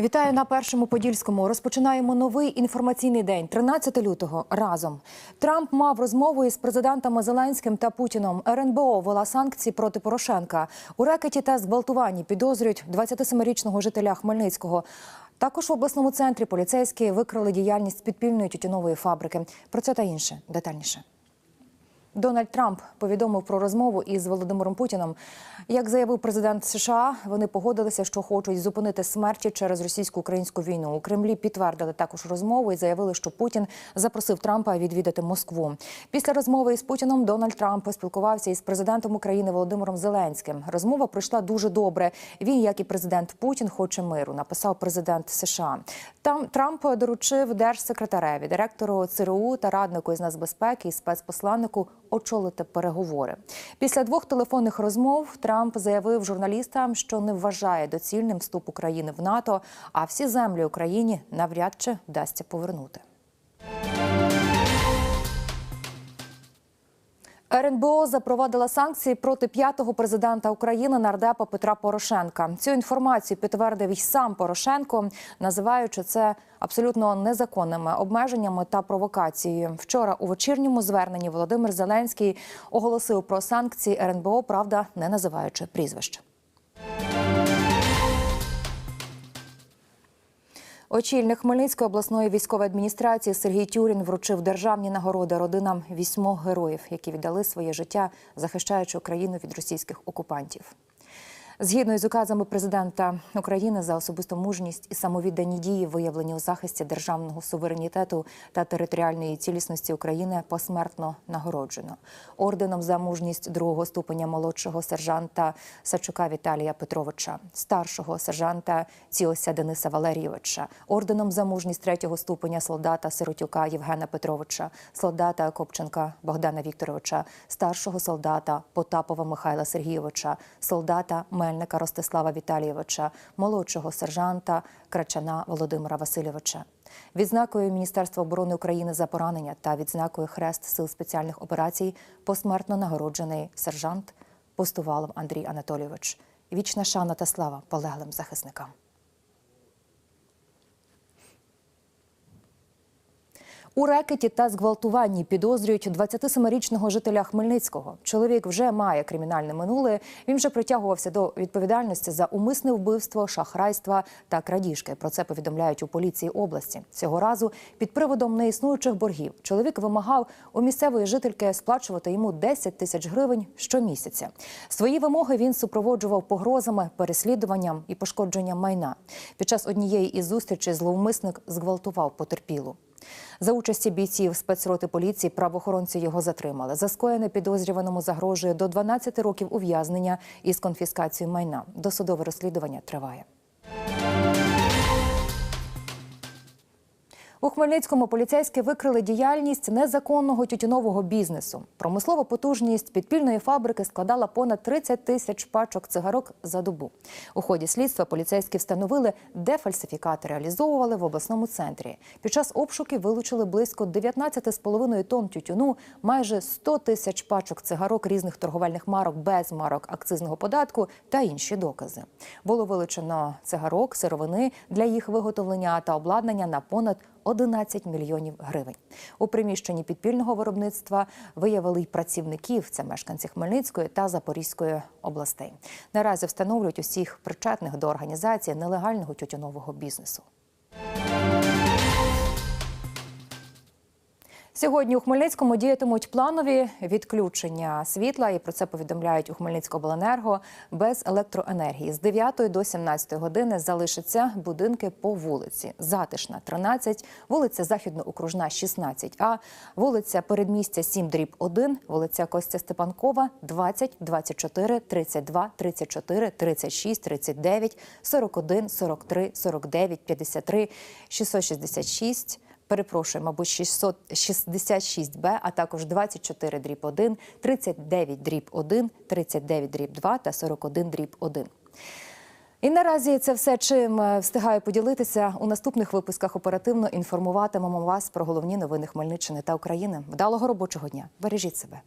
Вітаю на першому подільському. Розпочинаємо новий інформаційний день. 13 лютого. Разом Трамп мав розмову із президентами Зеленським та Путіном. РНБО ввела санкції проти Порошенка. У рекеті та зґвалтуванні підозрюють 27-річного жителя Хмельницького. Також в обласному центрі поліцейські викрили діяльність підпільної тютюнової фабрики. Про це та інше детальніше. Дональд Трамп повідомив про розмову із Володимиром Путіном. Як заявив президент США, вони погодилися, що хочуть зупинити смерті через російсько-українську війну. У Кремлі підтвердили також розмову і заявили, що Путін запросив Трампа відвідати Москву. Після розмови із Путіном Дональд Трамп поспілкувався із президентом України Володимиром Зеленським. Розмова пройшла дуже добре. Він, як і президент Путін, хоче миру. Написав президент США. Там Трамп доручив держсекретареві, директору ЦРУ та раднику із нацбезпеки і спецпосланнику очолити переговори. Після двох телефонних розмов Трамп заявив журналістам, що не вважає доцільним вступ України в НАТО, а всі землі Україні навряд чи вдасться повернути. РНБО запровадила санкції проти п'ятого президента України нардепа Петра Порошенка. Цю інформацію підтвердив і сам Порошенко, називаючи це абсолютно незаконними обмеженнями та провокацією. Вчора у вечірньому зверненні Володимир Зеленський оголосив про санкції РНБО, правда, не називаючи прізвищ. Очільник Хмельницької обласної військової адміністрації Сергій Тюрін вручив державні нагороди родинам вісьмох героїв, які віддали своє життя, захищаючи Україну від російських окупантів. Згідно із указами президента України за особисту мужність і самовіддані дії, виявлені у захисті державного суверенітету та територіальної цілісності України, посмертно нагороджено. Орденом за мужність другого ступеня молодшого сержанта Сачука Віталія Петровича, старшого сержанта Ціося Дениса Валерійовича, орденом за мужність третього ступеня солдата Сиротюка Євгена Петровича, солдата Копченка Богдана Вікторовича, старшого солдата Потапова Михайла Сергійовича, солдата Мельника Ростислава Віталійовича, молодшого сержанта Крачана Володимира Васильовича. Відзнакою Міністерства оборони України за поранення та відзнакою Хрест Сил спеціальних операцій посмертно нагороджений сержант Постувалов Андрій Анатолійович. Вічна шана та слава полеглим захисникам. У рекеті та зґвалтуванні підозрюють 27-річного жителя Хмельницького. Чоловік вже має кримінальне минуле. Він вже притягувався до відповідальності за умисне вбивство, шахрайства та крадіжки. Про це повідомляють у поліції області. Цього разу під приводом неіснуючих боргів чоловік вимагав у місцевої жительки сплачувати йому 10 тисяч гривень щомісяця. Свої вимоги він супроводжував погрозами, переслідуванням і пошкодженням майна. Під час однієї із зустрічей зловмисник зґвалтував потерпілу. За участі бійців спецроти поліції правоохоронці його затримали. За скоєне підозрюваному загрожує до 12 років ув'язнення із конфіскацією майна. Досудове розслідування триває. У Хмельницькому поліцейські викрили діяльність незаконного тютюнового бізнесу. Промислова потужність підпільної фабрики складала понад 30 тисяч пачок цигарок за добу. У ході слідства поліцейські встановили, де фальсифікати реалізовували в обласному центрі. Під час обшуків вилучили близько 19,5 тонн тютюну, майже 100 тисяч пачок цигарок різних торговельних марок без марок акцизного податку та інші докази. Було вилучено цигарок, сировини для їх виготовлення та обладнання на понад 11 мільйонів гривень. У приміщенні підпільного виробництва виявили й працівників. Це мешканці Хмельницької та Запорізької областей. Наразі встановлюють усіх причетних до організації нелегального тютюнового бізнесу. Сьогодні у Хмельницькому діятимуть планові відключення світла, і про це повідомляють у Хмельницькобленерго без електроенергії. З 9 до 17 години залишаться будинки по вулиці. Затишна 13, вулиця Західноокружна 16А, вулиця Передмістя 7 дріб 1, вулиця Костя Степанкова 20, 24, 32, 34, 36, 39, 41, 43, 49, 53, 666, Перепрошую, мабуть, 666Б, а також 24 дріб 1, 39 дріб 1, 39 дріб 2 та 41 дріб 1. І наразі це все, чим е, встигаю поділитися. У наступних випусках оперативно інформуватимемо вас про головні новини Хмельниччини та України. Вдалого робочого дня. Бережіть себе.